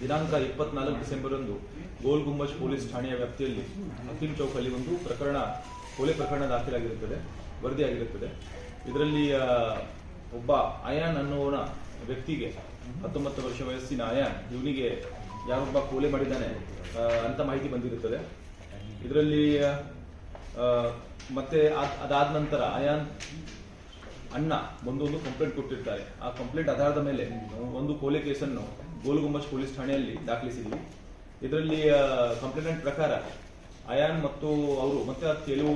ದಿನಾಂಕ ಇಪ್ಪತ್ನಾಲ್ಕು ಡಿಸೆಂಬರ್ ಅಂದು ಗೋಲ್ ಗುಂಬಜ್ ಪೊಲೀಸ್ ಠಾಣೆಯ ವ್ಯಾಪ್ತಿಯಲ್ಲಿ ಹಕೀಂ ಚೌಕಲ್ಲಿ ಒಂದು ಪ್ರಕರಣ, ಕೊಲೆ ಪ್ರಕರಣ ದಾಖಲಾಗಿರುತ್ತದೆ, ವರದಿಯಾಗಿರುತ್ತದೆ. ಇದರಲ್ಲಿ ಒಬ್ಬ ಅಯಾನ್ ಅನ್ನುವನ ವ್ಯಕ್ತಿಗೆ ಹತ್ತೊಂಬತ್ತು ವರ್ಷ ವಯಸ್ಸಿನ ಅಯಾನ್, ಇವನಿಗೆ ಯಾರೊಬ್ಬ ಕೊಲೆ ಮಾಡಿದ್ದಾನೆ ಅಂತ ಮಾಹಿತಿ ಬಂದಿರುತ್ತದೆ. ಇದರಲ್ಲಿ ಮತ್ತೆ ಅದ್- ಅದಾದ ನಂತರ ಅಯಾನ್ ಅಣ್ಣ ಒಂದೊಂದು ಕಂಪ್ಲೇಂಟ್ ಕೊಟ್ಟಿರ್ತಾರೆ. ಆ ಕಂಪ್ಲೇಂಟ್ ಆಧಾರದ ಮೇಲೆ ಒಂದು ಕೋಲೆ ಕೇಸನ್ನು ಗೋಲ್ಗುಂಬಜ್ ಪೊಲೀಸ್ ಠಾಣೆಯಲ್ಲಿ ದಾಖಲಿಸಿದ್ವಿ. ಇದರಲ್ಲಿ ಕಂಪ್ಲೇಂಟ್ ಪ್ರಕಾರ ಅಯಾನ್ ಮತ್ತು ಅವರು ಮತ್ತೆ ಕೆಲವು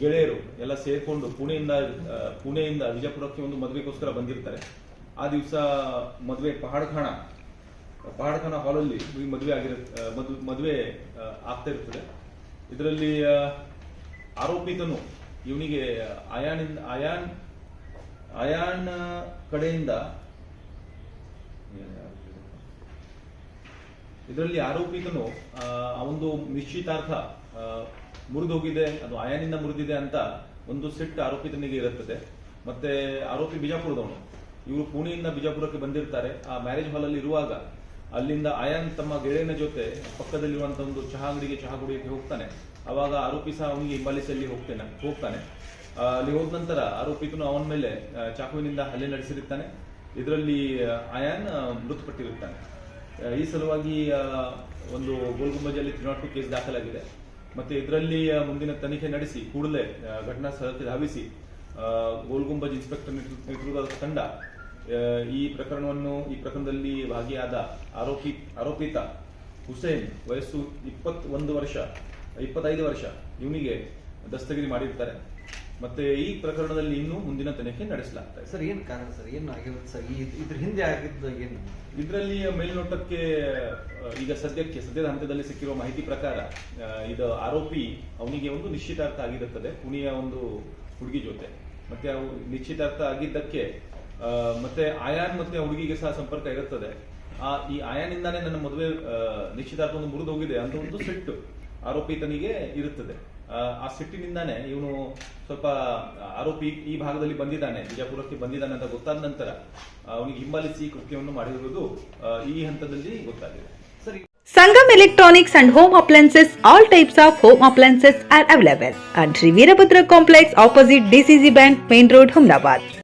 ಗೆಳೆಯರು ಎಲ್ಲ ಸೇರಿಕೊಂಡು ಪುಣೆಯಿಂದ ಪುಣೆಯಿಂದ ವಿಜಯಪುರಕ್ಕೆ ಒಂದು ಮದುವೆಗೋಸ್ಕರ ಬಂದಿರ್ತಾರೆ. ಆ ದಿವಸ ಮದುವೆ ಪಹಾಡ್ಖಾಣ ಪಹಾಡ್ಖಾನ ಹಾಲಲ್ಲಿ ಮದುವೆ ಆಗಿರ ಮದುವೆ ಆಗ್ತಾ ಇರ್ತದೆ. ಇದರಲ್ಲಿ ಆರೋಪಿತನು ಇವನಿಗೆ ಅಯಾನಿಂದ ಅಯಾನ್ ಅಯಾನ್ ಕಡೆಯಿಂದ ಇದರಲ್ಲಿ ಆರೋಪಿತನು ಆ, ಒಂದು ನಿಶ್ಚಿತಾರ್ಥ ಮುರಿದೋಗಿದೆ ಅದು ಅಯಾನಿಂದ ಮುರಿದಿದೆ ಅಂತ ಒಂದು ಸೆಟ್ ಆರೋಪಿತನಿಗೆ ಇರುತ್ತದೆ. ಮತ್ತೆ ಆರೋಪಿ ಬಿಜಾಪುರದವನು. ಇವರು ಪುಣೆಯಿಂದ ಬಿಜಾಪುರಕ್ಕೆ ಬಂದಿರ್ತಾರೆ. ಆ ಮ್ಯಾರೇಜ್ ಹಾಲ್ ಅಲ್ಲಿ ಇರುವಾಗ ಅಲ್ಲಿಂದ ಆಯಾನ್ ತಮ್ಮ ಗೆಳೆಯನ ಜೊತೆ ಪಕ್ಕದಲ್ಲಿರುವಂತಹ ಒಂದು ಚಹಾ ಅಂಗಡಿಗೆ ಚಹಾ ಕುಡಿಯಕ್ಕೆ ಹೋಗ್ತಾನೆ. ಅವಾಗ ಆರೋಪಿ ಸಹ ಅವನಿಗೆ ಹಿಂಬಾಲಿಸಲ್ಲಿ ಹೋಗ್ತೇನೆ, ಹೋಗ್ತಾನೆ. ಅಲ್ಲಿ ಹೋದ ನಂತರ ಆರೋಪಿತನು ಅವನ ಮೇಲೆ ಚಾಕುವಿನಿಂದ ಹಲ್ಲೆ ನಡೆಸಿರುತ್ತಾನೆ. ಇದರಲ್ಲಿ ಆಯಾನ್ ಮೃತಪಟ್ಟಿರುತ್ತಾನೆ. ಈ ಸಲುವಾಗಿ ಒಂದು ಗೋಲ್ಗುಂಬಜಲ್ಲಿ ತ್ರಿನಾಟು ನಾಟ್ ಕೇಸ್ ದಾಖಲಾಗಿದೆ. ಮತ್ತೆ ಇದರಲ್ಲಿ ಮುಂದಿನ ತನಿಖೆ ನಡೆಸಿ ಕೂಡಲೇ ಘಟನಾ ಸ್ಥಳಕ್ಕೆ ಧಾವಿಸಿ ಗೋಲ್ಗುಂಬಜ್ ಇನ್ಸ್ಪೆಕ್ಟರ್ ನೇತೃ- ನೇತೃತ್ವದ ತಂಡ ಈ ಪ್ರಕರಣವನ್ನು ಈ ಪ್ರಕರಣದಲ್ಲಿ ಭಾಗಿಯಾದ ಆರೋಪಿ ಆರೋಪಿತ ಹುಸೇನ್ ವಯಸ್ಸು ಇಪ್ಪತ್ತೊಂದು ವರ್ಷ ಇಪ್ಪತ್ತೈದು ವರ್ಷ ಇವನಿಗೆ ದಸ್ತಗಿರಿ ಮಾಡಿರ್ತಾರೆ. ಮತ್ತೆ ಈ ಪ್ರಕರಣದಲ್ಲಿ ಇನ್ನೂ ಮುಂದಿನ ತನಿಖೆ ನಡೆಸಲಾಗ್ತದೆ ಸರ್ ಏನು ಕಾರಣ ಸರ್? ಏನು ಆಗಿರುತ್ತೆ ಸರ್? ಇದ್ರ ಹಿಂದೆ ಆಗಿದ್ದು ಏನು? ಇದರಲ್ಲಿ ಮೇಲ್ನೋಟಕ್ಕೆ ಈಗ ಸದ್ಯಕ್ಕೆ ಸದ್ಯದ ಹಂತದಲ್ಲಿ ಸಿಕ್ಕಿರುವ ಮಾಹಿತಿ ಪ್ರಕಾರ ಇದು ಆರೋಪಿ ಅವನಿಗೆ ಒಂದು ನಿಶ್ಚಿತಾರ್ಥ ಆಗಿರುತ್ತದೆ. ಪುಣೆಯ ಒಂದು ಹುಡುಗಿ ಜೊತೆ. ಮತ್ತೆ ಅವು ನಿಶ್ಚಿತಾರ್ಥ ಆಗಿದ್ದಕ್ಕೆ ಮತ್ತೆ ಆಯಾನ್ ಮತ್ತೆ ಹುಡುಗಿಗೆ ಸಹ ಸಂಪರ್ಕ ಇರುತ್ತದೆ. ಆ ಈ ಆಯಾನಿಂದಾನೇ ನನ್ನ ಮದುವೆ ನಿಶ್ಚಿತಾರ್ಥ ಒಂದು ಮುರಿದು ಹೋಗಿದೆ ಅಂತ ಒಂದು ಸಿಟ್ಟು ಆರೋಪಿತನಿಗೆ ಇರುತ್ತದೆ. ಆ, ಸಿಟ್ಟಿನಿಂದಾನೆ ಇವನು ಸ್ವಲ್ಪ ಆರೋಪಿ ಈ ಭಾಗದಲ್ಲಿ ಬಂದಿದ್ದಾನೆ ಬಿಜಾಪುರಕ್ಕೆ ಬಂದಿದ್ದಾನೆ ಅಂತ ಗೊತ್ತಾದ ನಂತರ ಅವನಿಗೆ ಹಿಂಬಾಲಿಸಿ ಕೃತ್ಯವನ್ನು ಮಾಡಿರುವುದು ಈ ಹಂತದಲ್ಲಿ ಗೊತ್ತಾಗಿದೆ. ಸರಿ. Sangam Sangam home and Home Appliances, all types of home appliances are available. At Veerabhadra complex opposite DCC Bank, Main Road, Humnabad.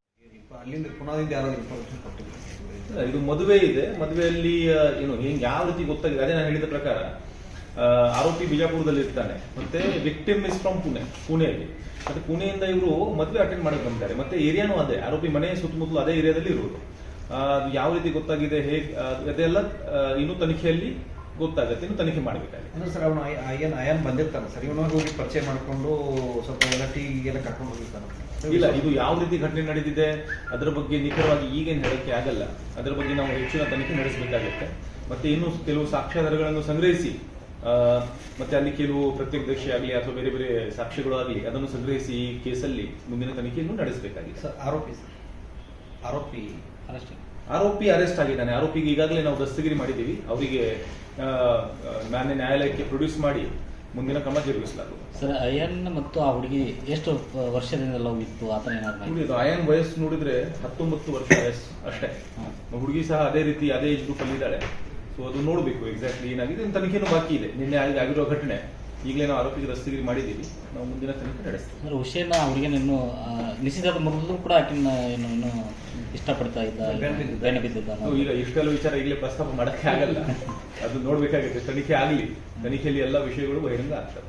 ಅಲ್ಲಿಂದ ಪುನಾದಿಂದ ಇನ್ಫಾರ್ಮೇಶನ್ ಕೊಟ್ಟಿಲ್ಲ ಇದು ಮದುವೆ ಇದೆ. ಮದುವೆಯಲ್ಲಿ ಏನು, ಹೆಂಗ್, ಯಾವ ರೀತಿ ಗೊತ್ತಾಗಿದೆ? ಅದೇ ನಾನು ಹೇಳಿದ ಪ್ರಕಾರ ಆರೋಪಿ ಬಿಜಾಪುರದಲ್ಲಿ ಇರ್ತಾನೆ. ಮತ್ತೆ ವಿಕ್ಟಿಮ್ ಇಸ್ ಫ್ರಮ್ ಪುಣೆ, ಪುಣೆಯಲ್ಲಿ. ಮತ್ತೆ ಪುಣೆಯಿಂದ ಇವರು ಮದುವೆ ಅಟೆಂಡ್ ಮಾಡಕ್ಕೆ ಬಂದಿದ್ದಾರೆ. ಮತ್ತೆ ಏರಿಯಾನು ಅದೇ. ಆರೋಪಿ ಮನೆ ಸುತ್ತಮುತ್ತಲು ಅದೇ ಏರಿಯಾದಲ್ಲಿ ಇರೋದು. ಯಾವ ರೀತಿ ಗೊತ್ತಾಗಿದೆ, ಹೇಗೆ ಅದೆಲ್ಲ ಇನ್ನೂ ತನಿಖೆಯಲ್ಲಿ ಗೊತ್ತಾಗುತ್ತೆ ಇನ್ನು ತನಿಖೆ ಮಾಡಬೇಕಾಗಿ ಅಂದ್ರೆ ಸರ್ ಅವನು ಏನ್ ಅಯಾನ್ ಬಂದಿರ್ತಾನೆ ಸರ್ ಇವನ ಹೋಗಿ ಪರಿಚಯ ಮಾಡ್ಕೊಂಡು ಸ್ವಲ್ಪ ಎಲ್ಲ ಟೀಗೆಲ್ಲ ಕರ್ಕೊಂಡು ಹೋಗಿರ್ತಾನೆ. ಇಲ್ಲ ಇದು ಯಾವ ರೀತಿ ಘಟನೆ ನಡೆದಿದೆ ಅದರ ಬಗ್ಗೆ ನಿಖರವಾಗಿ ಈಗೇನು ಹೇಳಕ್ಕೆ ಆಗಲ್ಲ. ಅದರ ಬಗ್ಗೆ ನಾವು ಹೆಚ್ಚಿನ ತನಿಖೆ ನಡೆಸಬೇಕಾಗುತ್ತೆ. ಮತ್ತೆ ಇನ್ನು ಕೆಲವು ಸಾಕ್ಷ್ಯಾಧಾರಗಳನ್ನು ಸಂಗ್ರಹಿಸಿ ಮತ್ತೆ ಅಲ್ಲಿ ಕೆಲವು ಪ್ರತ್ಯಕ್ಷದರ್ಶಿ ಆಗಲಿ ಅಥವಾ ಬೇರೆ ಬೇರೆ ಸಾಕ್ಷ್ಯಗಳು ಆಗಲಿ ಅದನ್ನು ಸಂಗ್ರಹಿಸಿ ಈ ಕೇಸಲ್ಲಿ ಮುಂದಿನ ತನಿಖೆಯನ್ನು ನಡೆಸಬೇಕಾಗಿದೆ. ಸರ್ ಆರೋಪಿ ಸರ್. ಆರೋಪಿ ಅರೆಸ್ಟ್ ಆರೋಪಿ ಅರೆಸ್ಟ್ ಆಗಿದ್ದಾನೆ. ಆರೋಪಿಗೆ ಈಗಾಗಲೇ ನಾವು ದಸ್ತಗಿರಿ ಮಾಡಿದ್ದೀವಿ. ಅವರಿಗೆ ಮಾನ್ಯ ನ್ಯಾಯಾಲಯಕ್ಕೆ ಪ್ರೊಡ್ಯೂಸ್ ಮಾಡಿ ಮುಂದಿನ ಕ್ರಮ ಜರುಗಿಸಲಾಗುವುದು. ಸರ್ ಅಯನ್ ಮತ್ತು ಆ ಹುಡುಗಿ ಎಷ್ಟು ವರ್ಷದಿಂದ ಲವ್ ಇತ್ತು? ಆತನ ಏನಾದ್ರು ಅಯನ್ ವಯಸ್ಸು ನೋಡಿದ್ರೆ ಹತ್ತೊಂಬತ್ತು ವರ್ಷ ವಯಸ್ಸು ಅಷ್ಟೇ. ಹುಡುಗಿ ಸಹ ಅದೇ ರೀತಿ ಅದೇ ಏಜ್ ಗ್ರೂಪ್ ಅಲ್ಲಿ ಇದ್ದಾಳೆ. ಸೊ ಅದು ನೋಡಬೇಕು ಎಕ್ಸಾಕ್ಟ್ಲಿ ಏನಾಗಿದೆ. ತನಿಖೆನೂ ಬಾಕಿ ಇದೆ. ನಿನ್ನೆ ಆಗಿ- ಆಗಿರೋ ಘಟನೆ. ಈಗಲೇ ನಾವು ಆರೋಪಿಗೆ ರಸ್ತೆಗಿರಿ ಮಾಡಿದ್ದೀವಿ. ನಾವು ಮುಂದಿನ ತನಿಖೆ ನಡೆಸ್ತೀವಿ. ಹುಷೇನ್ ಹುಡುಗಿನ ಇನ್ನು ನಿಶ್ಚಿತಾರ್ಥ ಮುರಿದ್ರು ಕೂಡ ಆಕಿನ ಏನು ಇಷ್ಟಪಡ್ತಾ ಇದ್ದ ಬೆನ್ನು ಬಿದ್ದಿದ್ದ. ಬೆನ್ನು ಬಿದ್ದಿದ್ದ ಸೊ ಈಗ ಇಷ್ಟೆಲ್ಲ ವಿಚಾರ ಈಗಲೇ ಪ್ರಸ್ತಾಪ ಮಾಡಕ್ಕೆ ಆಗಲ್ಲ. ಅದು ನೋಡ್ಬೇಕಾಗುತ್ತೆ. ತನಿಖೆ ಆಗಲಿ. ತನಿಖೆಯಲ್ಲಿ ಎಲ್ಲ ವಿಷಯಗಳು ಬಹಿರಂಗ ಆಗ್ತವೆ.